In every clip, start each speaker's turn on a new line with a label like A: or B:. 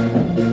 A: 오랜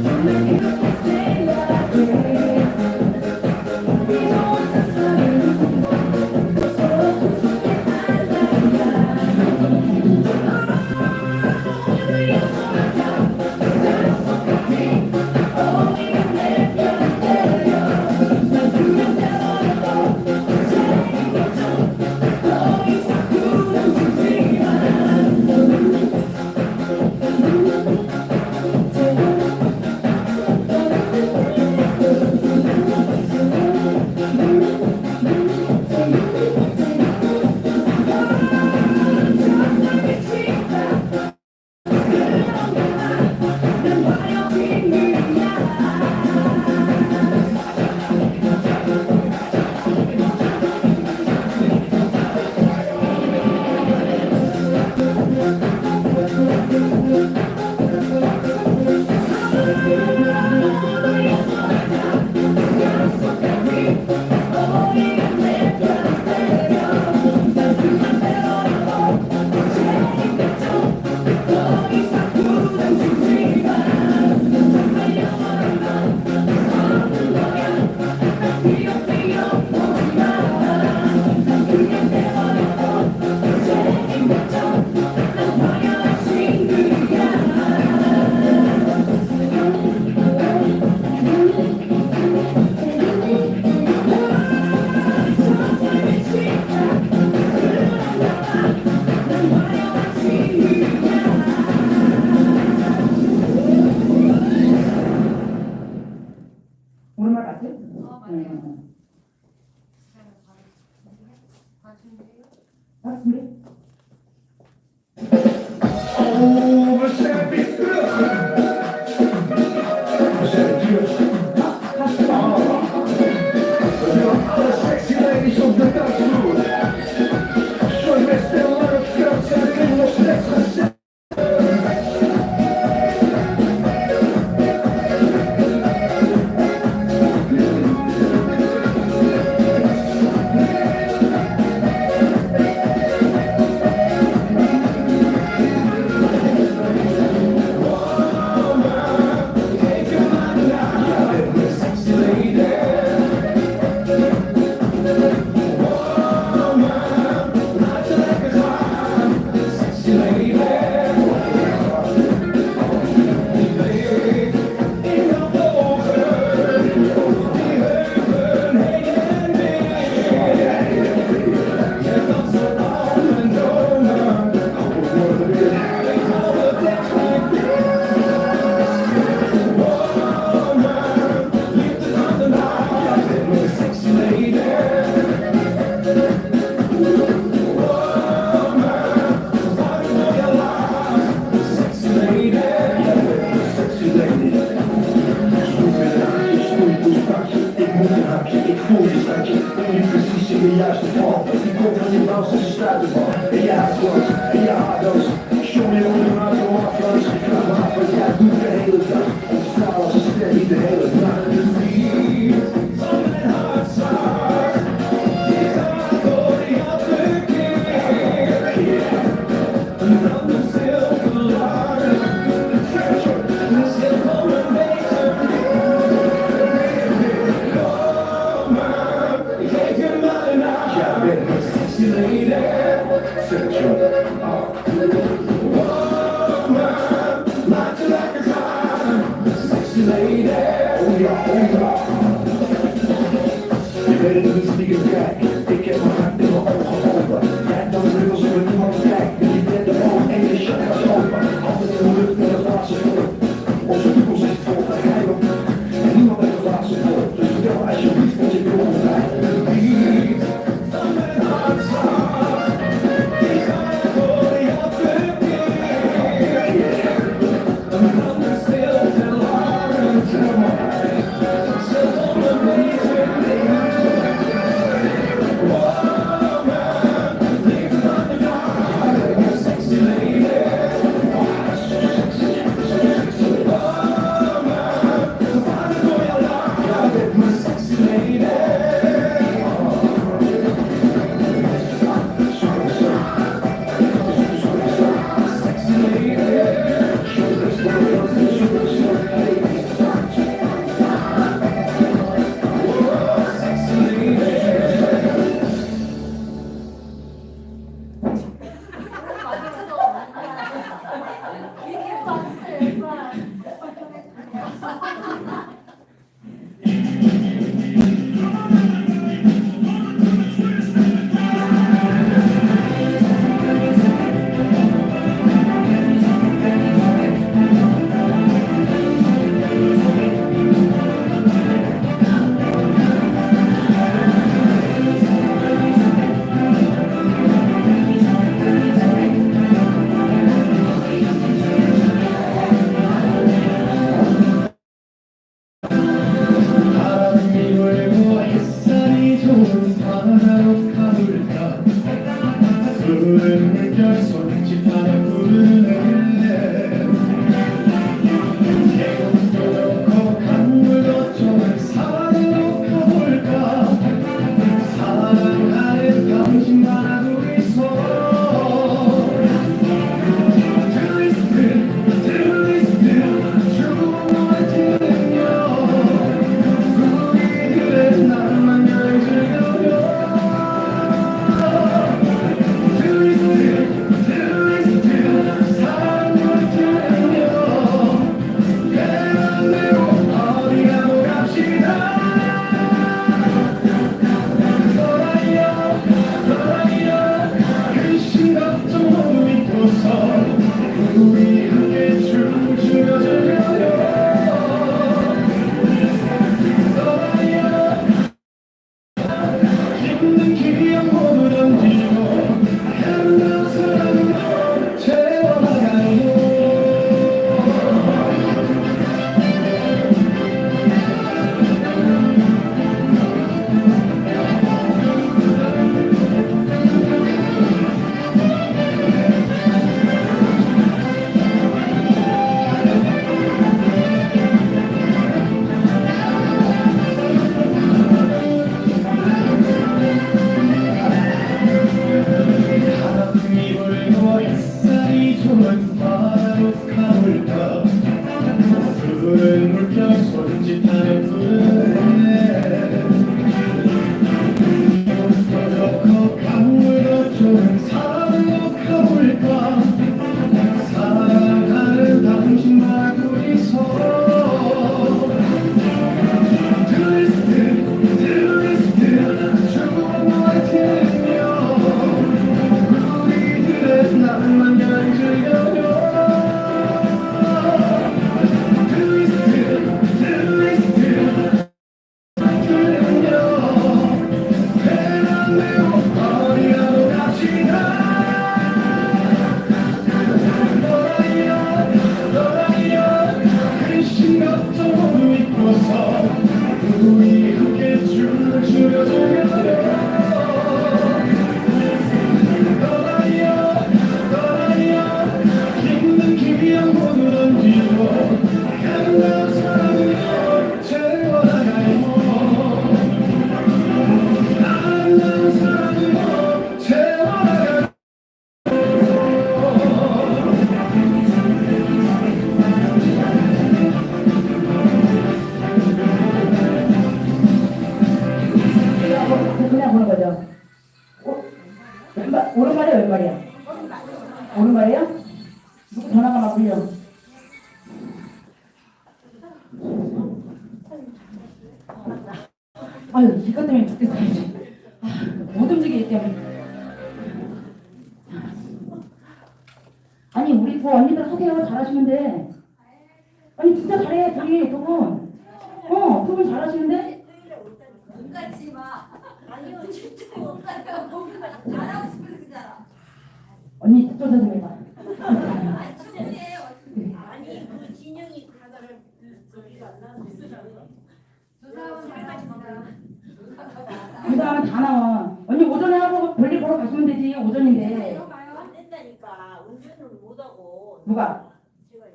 A: 그
B: 다음에 다 나와. 언니 오전에 하고 볼일 보러 가시면 되지 오전인데.
C: 안 된다니까 운전을 못하고
B: 누가?
C: 제가요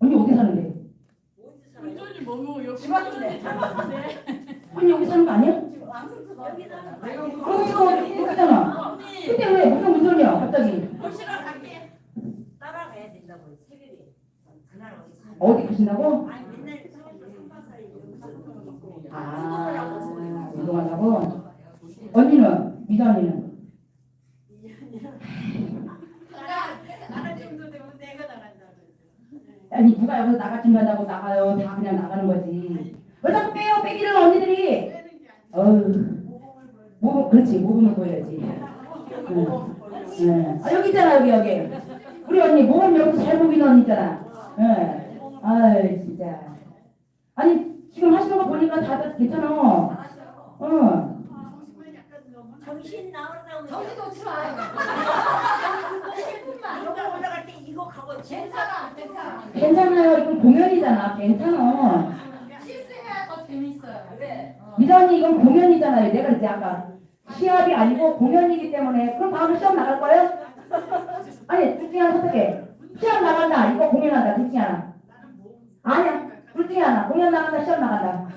B: 언니 어디 사는데?
C: 살아요?
D: 운전이 뭐뭐 여기
C: 집 앞인데
B: 언니 여기 사는 거 아니야?
C: 여기 사는 거
B: 그럼 이거 여기잖아.
C: 언니
B: 근데 왜 무슨 운전이야 갑자기?
C: 혹시나 갈게 따라가야 된다고 새벽에 그날 어디 사는
B: 어디 가신다고?
C: 아니 맨날 서울에서 3박 4일 여기서
B: 아 운동하려고? 언니는? 미자 언니는? 아니 누가 여기서 나가지 말라고 나가요 다 그냥 나가는 거지 왜 자꾸 빼요 빼기를 언니들이 어휴 모범 그렇지 모범을 보여야지 응. 응. 아 여기 있잖아 여기 여기 우리 언니 모범 여기서 잘 보이는 언니 있잖아 응. 아유 진짜 아니 지금 하시는 거 보니까 다들 괜찮아. 응.
C: 정신 나오라고
E: 정신 놓지 마요.
C: 여기 올라갈 때 이거 가고
E: 괜찮아, 괜찮아.
B: 괜찮아요. 이건 공연이잖아. 괜찮아.
E: 실수해야 더 재밌어요. 네.
B: 미자 언니 이건 공연이잖아요. 내가 그랬지 아까 시합이 아니고 공연이기 때문에. 그럼 다음에 시험 나갈 거예요? 아니 둘 중에 하나 선택해? 시험 나간다. 이거 공연한다. 둘 중에 하나 아니야 둘 중에 하나 공연 나간다 시험 나간다.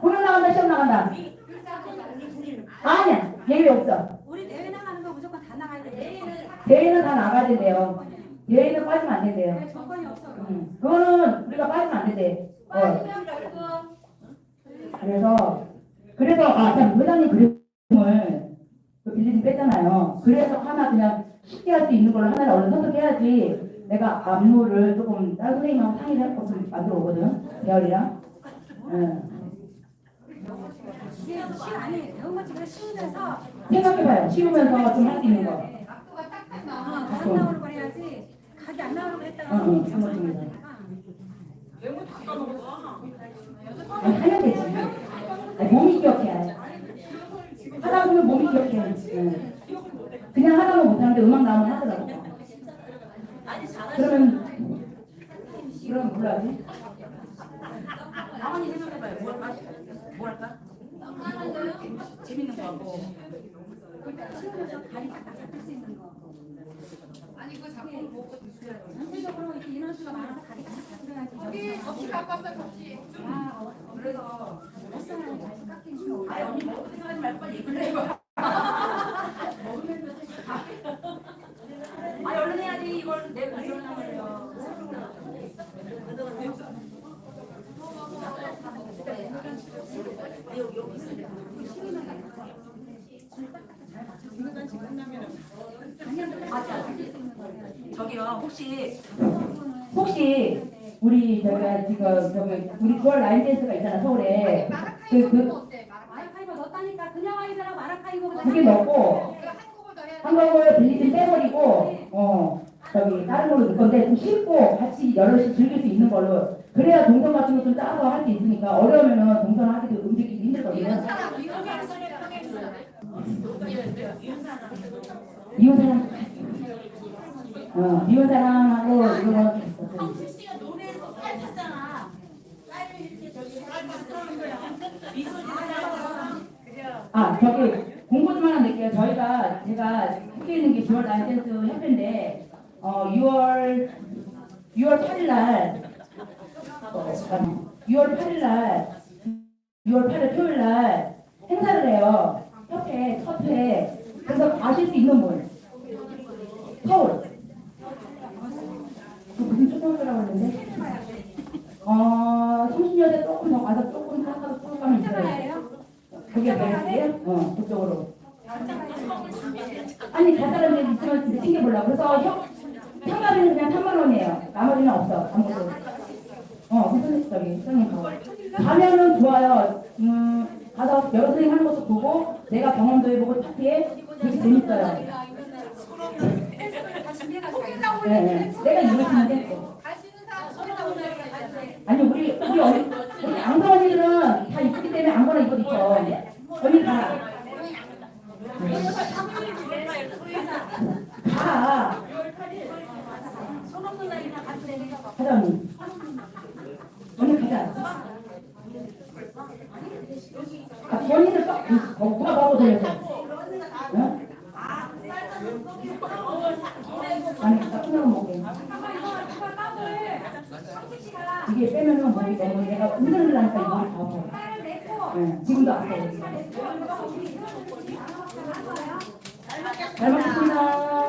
B: 공연 나간다 시험 나간다. 아니야 예외 없어
F: 우리 대회 나가는 거 무조건 다 나가야 돼.
E: 내일은
B: 대회는 다 나가야 된대요 대회는 빠지면 안 된대요
F: 조건이 없어.
B: 응. 그거는 우리가 빠지면 안 된대 어.
E: 빠지면.
B: 그래서 그래서 아 참 회장님 그림을 그 빌리지 뺐잖아요. 그래서 하나 그냥 쉽게 할 수 있는 걸로 하나를 얼른 선택해야지. 내가 안무를 조금 선생님하고 상의를 해서 좀 만들어 오거든. 배열이랑. 응. 생각해봐요. 쉬우면서 좀 할 수 있는 거.
E: 각도가 딱딱
F: 어,
E: 나와.
F: 각 나오는 거 해야지. 각이 안 나오는 거 했다가
B: 응, 응,
F: 잘못
B: 잘못
F: 나가니까.
C: 외모 다 까먹어.
B: 아니, 몸이 기억해. 하다 보면 몸이 기억해. 응. 그냥 하다 보면 못하는데 음악 나오면 하더라고. 그러면 그러면 뭘로 하지?
D: 아버님 생각해봐요 뭘 할까? 뭘 할까? 재밌는 거 하고
F: 거.
E: 아니 그 작품을 보고.
F: 전체적으로 이렇게 인원수가 많아서 잡혀야지.
E: 거기 접시 갖고 왔어 접시.
F: 아, 어, 그래서 햇살을 잘 깎이는 거.
D: 아니 언니 먹고 생각하지 말고 빨리 얘기를 해봐 아니 얼른 해야지 이걸 내 가지고 나가요 저기요 혹시
B: 혹시 우리 저희가 지금 저기 우리 9월 라인 댄스가 있잖아 서울에. 그, 그?
E: 마라카이보.
F: 마라카이버 넣었다니까. 그냥 아이들하고 마라카이버보다
B: 그게 넣고. 한국어에 빌리지 빼버리고 어 저기 다른 걸로 넣을 건데 좀 쉽고 같이 여럿이 즐길 수 있는 걸로. 그래야 동선 같은 거 좀 짜서 할 수 있으니까 어려우면은 동선 하기도 움직이기 힘들거든요.
E: 이런 사람 이런 사람 편해주잖아.
B: 미운 사람 어 미운 사람하고 이거 했어
C: 황수 씨가 노래에서 쌀 탔잖아. 쌀을 이렇게 저기 쌀 탔다는 거야. 미소지 쌀 탔어
B: 아. 저기 공고 좀 하나 낼게요. 저희가 제가 함께 있는 게 9월 라인 댄스 협회인데 어 6월 6월 8일 날 어, 잠깐만. 6월 8일 날 6월 8일 토요일 날 행사를 해요. 협회 첫 회. 그래서 아실 수 있는 분. 서울 그 했는데 어 30년대 조금 더 가서 조금 하다가 쭉 가면.
F: 괜찮아요?
B: 그게? 어, 그쪽으로. 아니, 갈 사람들 있으면 챙겨보려고. 그래서 형, 참가비는 그냥 3만 원이에요. 나머지는 없어. 아무것도. 어, 그래서 저기 선생님 가면은 좋아요. 음 가서 여러 선생님 하는 것도 보고 내가 경험도 해보고 파티에 되게 재밌어요. 네, 네. 내가 이걸 주는데 또. 아니 우리 우리 언니 우리 앙사 언니들은 다 이쁘기 때문에 아무거나 입어도 이뻐. 언니 가. 가. 가자 언니. 가자. 아, 언니들 딱 어, 누가 봐도 되겠어. 응? 아니, 나 끝나고 먹게. 이게 빼면은 뭐 이거 뭐 내가 운전을 하니까 이거 다 아파. 응, 지금도 아파. 잘 먹겠습니다.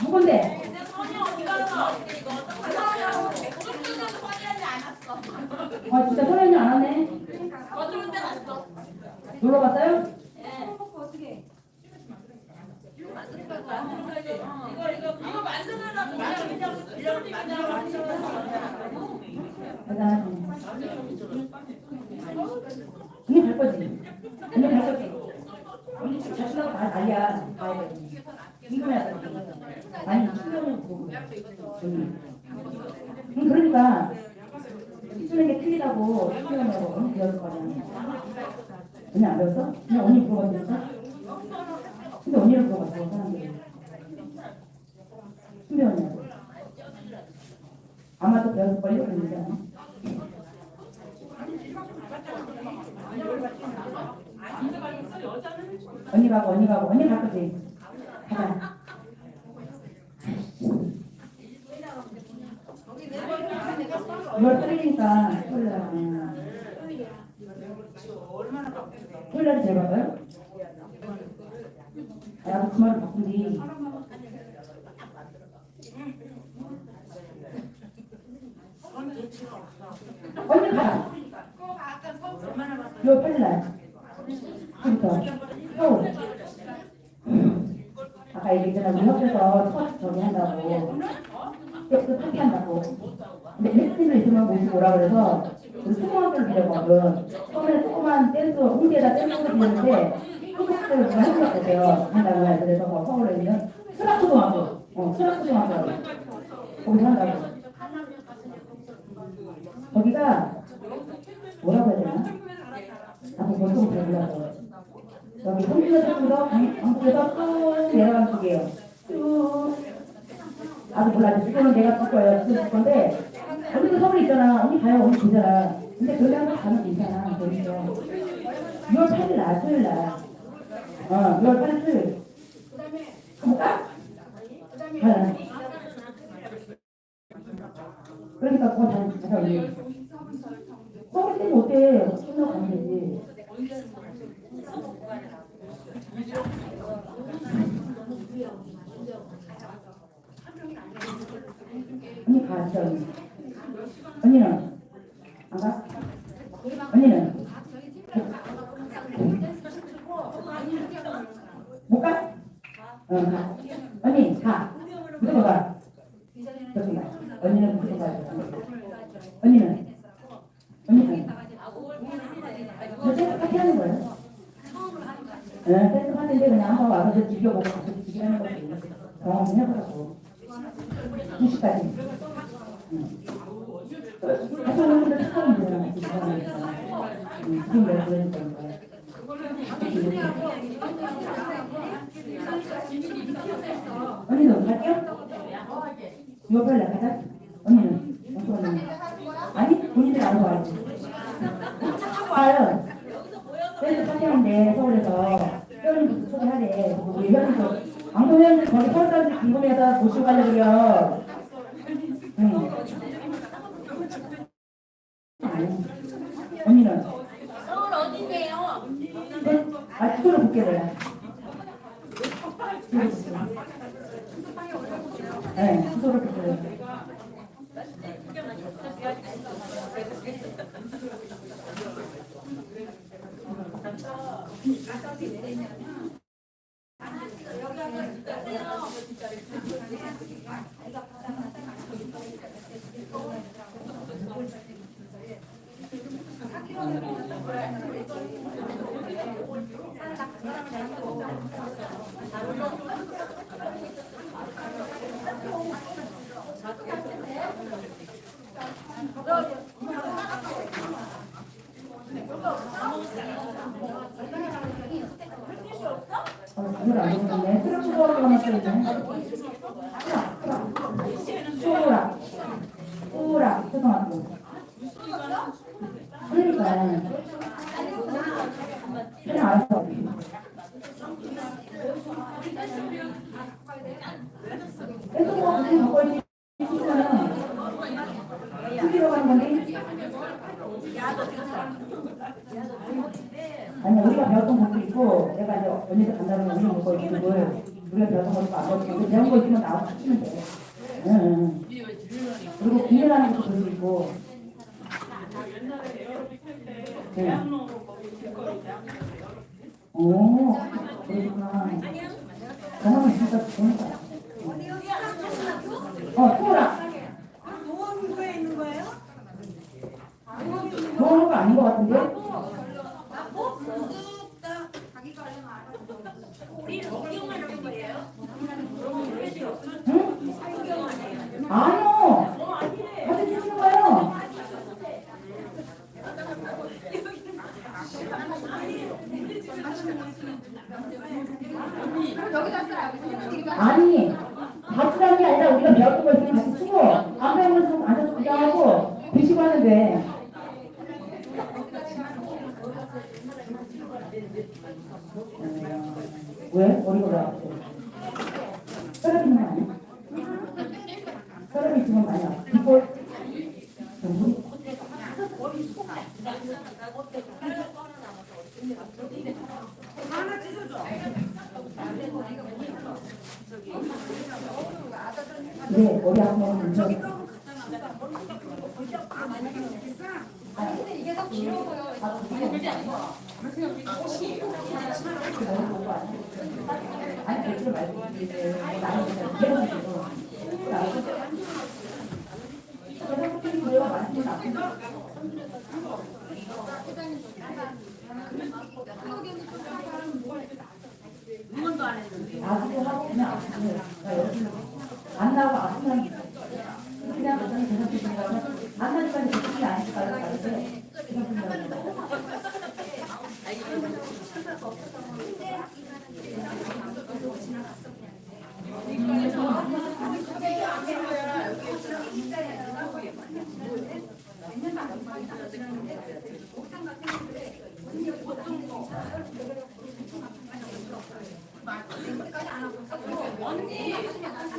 B: 누군데? 아, 진짜 소연이 안 하네. 놀러 갔어요? 대단하시네. 언니 갈 거지? 언니 갈 거지? 자신하고 다 난리야. 돼. 아니, 신경을 보고. 응, 그러니까. 쓰는 게 틀리다고 신경을 언니 배웠을 거 아니야. 언니 안 배웠어? 그냥 언니 물어봤으니까? 근데 언니를 물어봤어, 사람들이. 신배 언니하고. 아마도 배웠을걸요? 그러니까. 언니 가고 언니 가고 언니 갈 거지? 가자. 이걸 떨리니까 토요일날 토요일날 제가 봐요? 아, 나도 그 말을 뒤 언니 가라. 요 토요일날 그러니까. 서울 아까 얘기했잖아. 학교에서 첫 저기 한다고. 또 파티 한다고. 근데 일주일 있으면 모시고 오라 그래서 우리 초등학교를 빌렸거든. 처음에 조그만 댄스 홍대에다 댄스를 빌렸는데 초등학교를 누가 해주셨대요 한다고 해서 그래서 뭐 서울에 있는 수락초등학교 어 수락초등학교 거기서 한다고 거기가 뭐라고 해야 되나? 나도 벌써 잘 몰라서 여기 컴퓨터 쪽으로 방송에서 쭉 내려가는 쪽이에요. 쭉. 나도 몰라. 지금은 내가 쓸 거예요. 지금 쓸 건데 언니도 서울에 있잖아. 언니 가요. 언니 보잖아. 근데 거기 한번 가면 괜찮아. 거기서 6월 8일 날 토요일 날. 어, 6월 8일 토요일. 가볼까? 네. 그러니까 그거 다 가자 언니. 서울에 때는 어때? 끝나고 가면 되지. 언니 가, 진짜 언니. 언니는? 안 가? 언니는? 못 가? 어, 가. 언니, 가. 무조건 가. 저기 가. 언니는 무조건 가야 돼. 언니는? 언니는? 저 댄스 파티 하는 거예요? 네, 댄스 파티인데 그냥 한번 와서 저 즐겨보고 같이 즐기는 거지. 경험 좀 해보라고. 2시까지. 처음 보잖아, 지금. 지금 내가 그러니까. 언니도 갈게요? 이거 빨리 가자. 언니는? 언니는? 아니, 본인들 알아서 와야지. 봐요. 댄스 파티하는데 서울에서 회원님부터 초대하래. 우리 회원님도 회원들 거기 서울 사람들 궁금해서 모시고 가려고 그래요. 응. 하고 언니는?
C: 서울 어딘데요?
B: 네? 아 그걸 볼게 내가 네 그걸 볼게 Gracias. 시키러 가는 건데. 아니 우리가 배웠던 것도 있고 내가 이제 언니들 간다는 거 우리 먹고 있는 걸 우리가 배웠던 것도 안 먹고 배운 거 있으면 나와서 시키면 돼. 응, 응. 그리고 비밀하는 것도 수 있고. 네. 오, 그렇구나. 그러면 진짜 좋은 거야. 어.
C: 노원구에 있는 거예요?
B: 좋은 거 아닌 것 같은데? 응? 아니요. 같이 주시는 거예요. 아니, 같이 가는 게 아니라 우리가 배웠던 거 있으면 같이 쓰고, 안 배운 거 있으면 앉아서 구경하고, 드시고 하는데. 음, 왜? 머리가 왜 아프지? 혈압 있는 거 아니야? 혈압 있으면 많이 아파. 이거, 정부?
C: 하나 찢어줘.
B: 네, 머리 아프면 괜찮아.
F: 아니 근데 이게 더 길어 보여.
B: 아, 그게 너무 좋은 거 아니야? 아니, 배추를 말고, 이제, 뭐, 나는 그냥 이해가지고. 그래서 호텔이 구애가 많지 않 아. 아기도 하고 그냥 아프고 나 여기 안 나고 아프면 그냥 그냥 계속 드시니까 안 나니까 이제 그게 아니까 그냥 그냥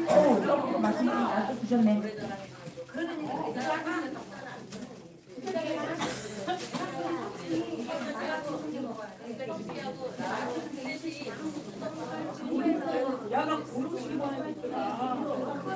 B: 어우 떡국 맛있는 나도 드셨네
C: 야가 고르시기 바랍니다.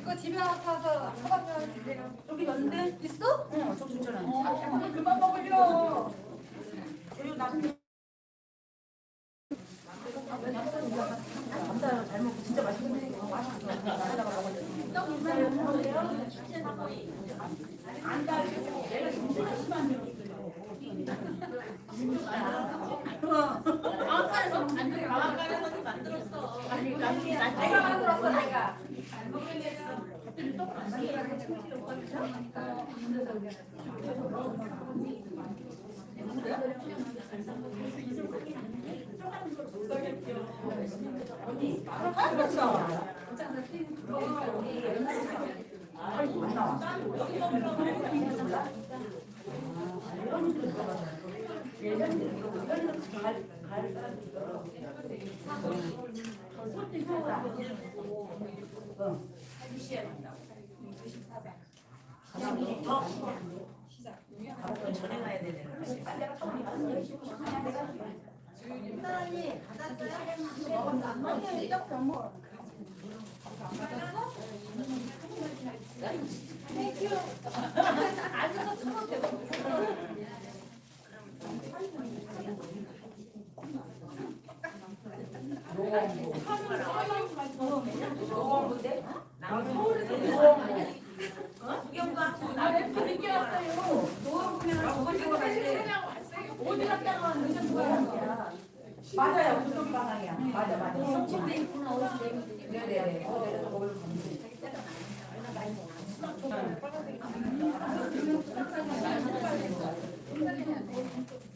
F: 이거 집에 아파서 처방전 주세요.
D: 여기 왔는데?
F: 있어?
D: 응, 저 진짜는.
F: 어, 그만 먹으려.
D: 감사해요.
F: 응.
D: 전에 가야 되네.
E: 사람이 받았어요?
D: 구경도 하고 나는 늦게 왔어요. 어디 갔다가 늦은 거야.
B: 맞아요. 그쪽 방향이야. 맞아 맞아.
E: 침대 있구나 어디서 내면
B: 네네네. 거기서 거기로 가면 돼.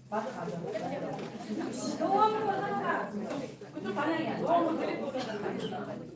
B: 맞아 맞아. 노원으로 하나. 그쪽 방향이야. 데리고 오잖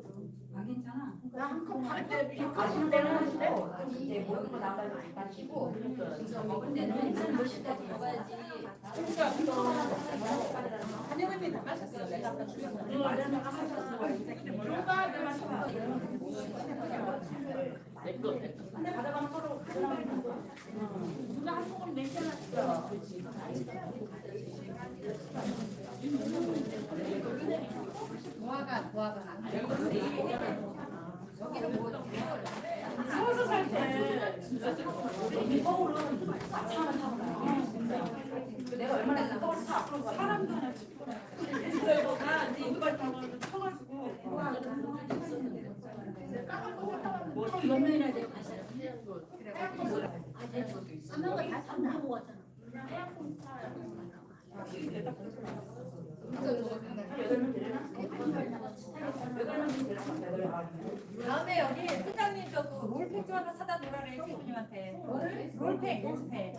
D: 나한컵 반대
B: 데는 하시고 이제 모든 거 나가지고 다 치고
E: 먹을 때는 몇 시까지 먹어야지
D: 한영은이 다 마셨어. 내가 아까 주려고. 누가 내 마셨어. 내거 내거.
B: 근데 가져가면 서로 돼.
D: 누가 한 모금 내잖아.
E: 도화가 도화가 여기로 뭐
D: 서울서 살때 진짜
B: 서울은 차만 타고 가요. 내가 얼마나 서울 차 앞으로 가.
D: 사람도 하나 다 타고 쳐가지고.
E: 되고 가시라 하나가 다 삼고 왔잖아
C: 다음에 여기 회장님 저그 롤팩 좀 하나 사다 놓으라래 시부님한테. 롤팩 롤팩.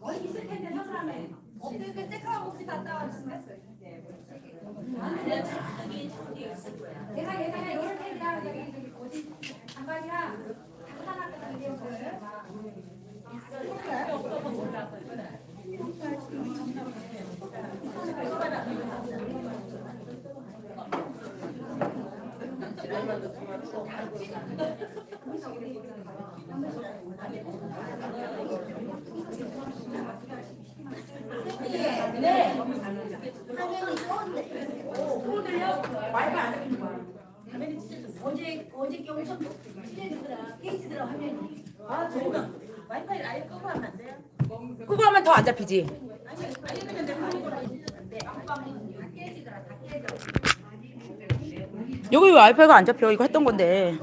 E: 어디 있을 텐데 사람에
C: 엎드려 그 새까만 옷이 다 따와 생겼어요.
E: 내가 예전에 롤팩이랑 저기 저기 어디 장관이랑 장난학교 다니는 잡히지.
B: 여기 와이파이가 안 잡혀. 이거 했던 건데.